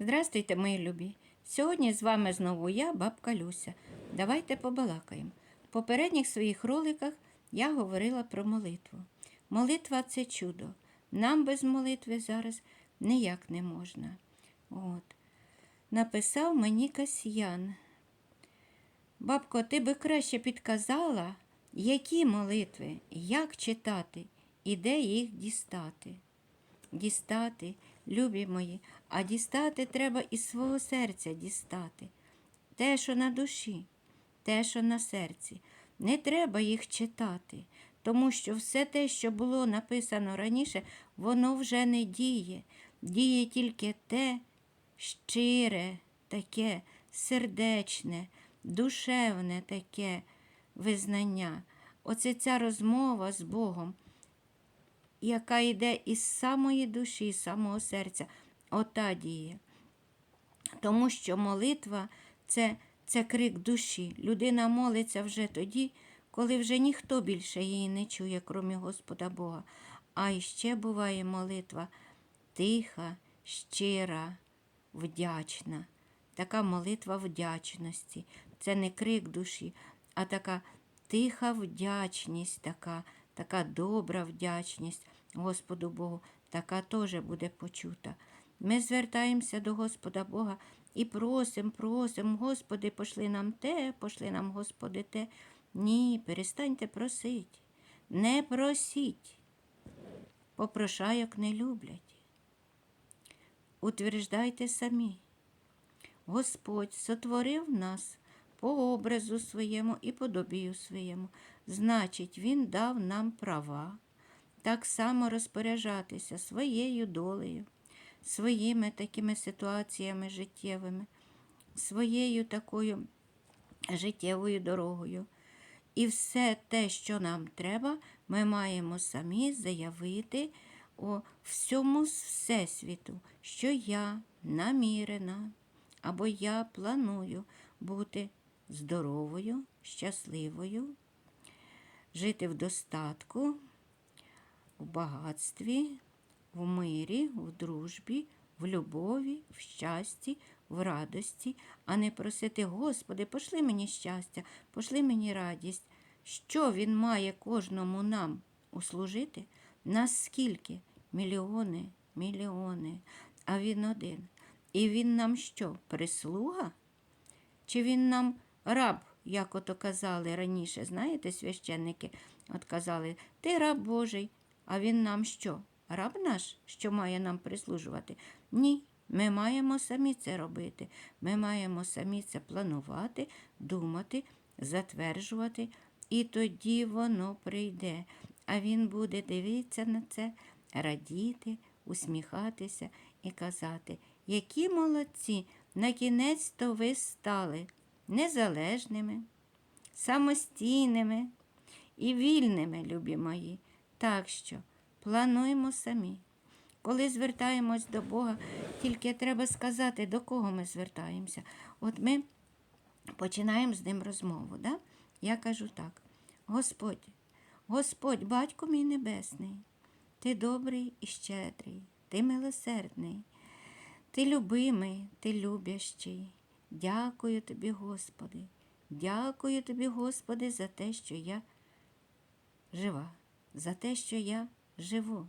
Здрастуйте, мої любі! Сьогодні з вами знову я, бабка Люся. Давайте побалакаємо. В попередніх своїх роликах я говорила про молитву. Молитва це чудо. Нам без молитви зараз ніяк не можна. От. Написав мені Касьян. Бабко, ти би краще підказала, які молитви, як читати і де їх дістати. Дістати, любі мої, а дістати треба із свого серця дістати. Те, що на душі, те, що на серці. Не треба їх читати, тому що все те, що було написано раніше, воно вже не діє. Діє тільки те щире, таке сердечне, душевне таке визнання. Оце ця розмова з Богом яка йде із самої душі, з самого серця, ота діє. Тому що молитва це, це крик душі. Людина молиться вже тоді, коли вже ніхто більше її не чує, крім Господа Бога. А іще буває молитва тиха, щира, вдячна. Така молитва вдячності. Це не крик душі, а така тиха вдячність, така, така добра вдячність Господу Богу, така теж буде почута. Ми звертаємося до Господа Бога і просимо, просимо, Господи, пошли нам те, пошли нам, Господи, те. Ні, перестаньте просити. Не просіть. Попрошайок не люблять. Утверждайте самі. Господь сотворив нас по образу своєму і подобію своєму. Значить, Він дав нам права так само розпоряджатися своєю долею, своїми такими ситуаціями життєвими, своєю такою життєвою дорогою. І все те, що нам треба, ми маємо самі заявити у всьому всесвіту, що я намірена або я планую бути здоровою, щасливою, жити в достатку, в багатстві, в мирі, в дружбі, в любові, в щасті, в радості, а не просити, Господи, пошли мені щастя, пошли мені радість. Що Він має кожному нам услужити? Наскільки? Мільйони, мільйони, а він один. І він нам що, прислуга? Чи він нам раб, як ото казали раніше, знаєте, священники от казали, ти раб Божий, а він нам що? Раб наш, що має нам прислужувати? Ні. Ми маємо самі це робити. Ми маємо самі це планувати, думати, затверджувати, і тоді воно прийде. А він буде дивитися на це, радіти, усміхатися і казати, які молодці, на кінець то ви стали незалежними, самостійними і вільними, любі мої. Так що плануємо самі. Коли звертаємось до Бога, тільки треба сказати, до кого ми звертаємося. От ми починаємо з ним розмову. Да? Я кажу так: Господь, Господь, батько мій небесний, ти добрий і щедрий, ти милосердний, ти любимий, ти любящий. Дякую тобі, Господи. Дякую тобі, Господи, за те, що я жива, за те, що я живу,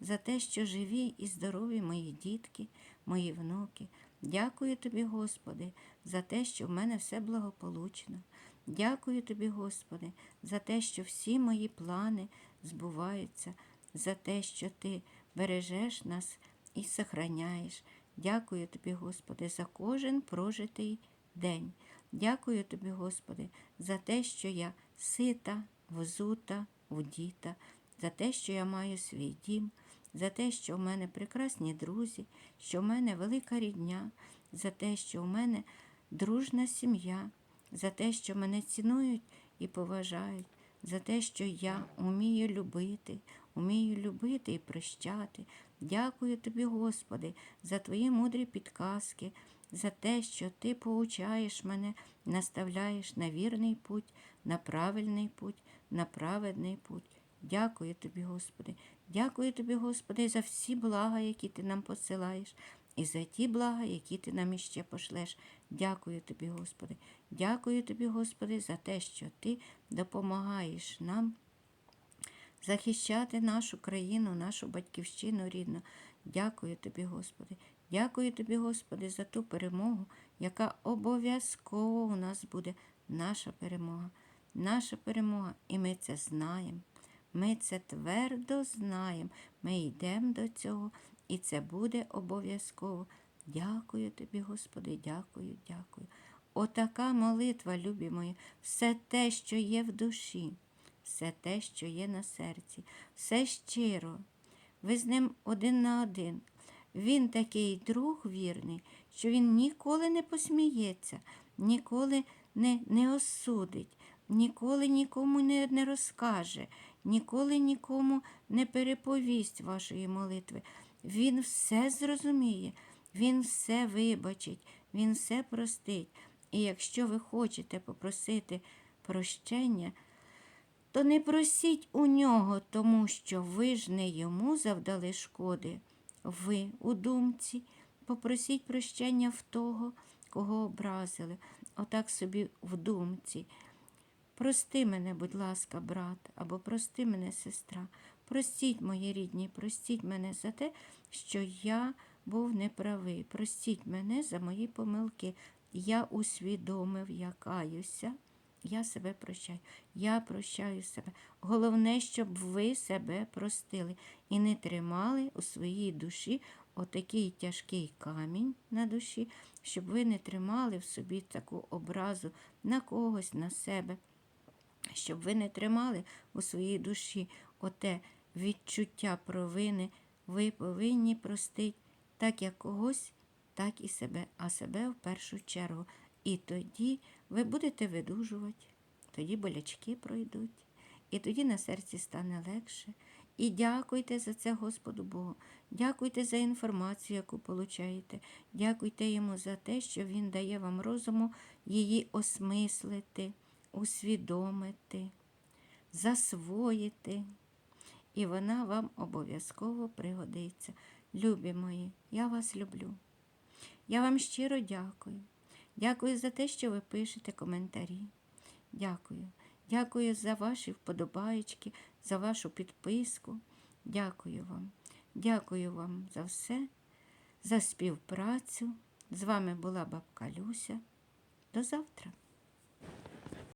за те, що живі і здорові мої дітки, мої внуки. Дякую тобі, Господи, за те, що в мене все благополучно. Дякую тобі, Господи, за те, що всі мої плани збуваються, за те, що Ти бережеш нас і сохраняєш. Дякую тобі, Господи, за кожен прожитий день. Дякую тобі, Господи, за те, що я сита, взута, вдіта, за те, що я маю свій дім, за те, що в мене прекрасні друзі, що в мене велика рідня, за те, що в мене дружна сім'я, за те, що мене цінують і поважають, за те, що я вмію любити, вмію любити і прощати. Дякую тобі, Господи, за твої мудрі підказки, за те, що Ти поучаєш мене, наставляєш на вірний путь, на правильний путь, на праведний путь. Дякую тобі, Господи. Дякую тобі, Господи, за всі блага, які ти нам посилаєш. І за ті блага, які ти нам іще пошлеш. Дякую тобі, Господи. Дякую тобі, Господи, за те, що ти допомагаєш нам захищати нашу країну, нашу батьківщину рідну. Дякую тобі, Господи. Дякую тобі, Господи, за ту перемогу, яка обов'язково у нас буде. Наша перемога. Наша перемога. І ми це знаємо. Ми це твердо знаємо. Ми йдемо до цього, і це буде обов'язково. Дякую тобі, Господи, дякую, дякую. Отака молитва, любі мої, все те, що є в душі, все те, що є на серці, все щиро. Ви з ним один на один. Він такий друг вірний, що він ніколи не посміється, ніколи не, не осудить, ніколи нікому не, не розкаже, ніколи нікому не переповість вашої молитви. Він все зрозуміє, він все вибачить, він все простить. І якщо ви хочете попросити прощення, то не просіть у нього, тому що ви ж не йому завдали шкоди. Ви у думці попросіть прощення в того, кого образили, отак собі в думці. Прости мене, будь ласка, брат, або прости мене, сестра. Простіть, мої рідні, простіть мене за те, що я був неправий. Простіть мене за мої помилки. Я усвідомив, я каюся. Я себе прощаю. Я прощаю себе. Головне, щоб ви себе простили і не тримали у своїй душі отакий тяжкий камінь на душі, щоб ви не тримали в собі таку образу на когось, на себе, щоб ви не тримали у своїй душі оте відчуття провини. Ви повинні простити так як когось, так і себе, а себе в першу чергу. І тоді ви будете видужувати, тоді болячки пройдуть, і тоді на серці стане легше. І дякуйте за це Господу Богу. Дякуйте за інформацію, яку получаєте. Дякуйте йому за те, що Він дає вам розуму її осмислити, усвідомити, засвоїти. І вона вам обов'язково пригодиться. Любі мої, я вас люблю. Я вам щиро дякую. Дякую за те, що ви пишете коментарі. Дякую. Дякую за ваші вподобаєчки, за вашу підписку. Дякую вам. Дякую вам за все, за співпрацю. З вами була бабка Люся. До завтра.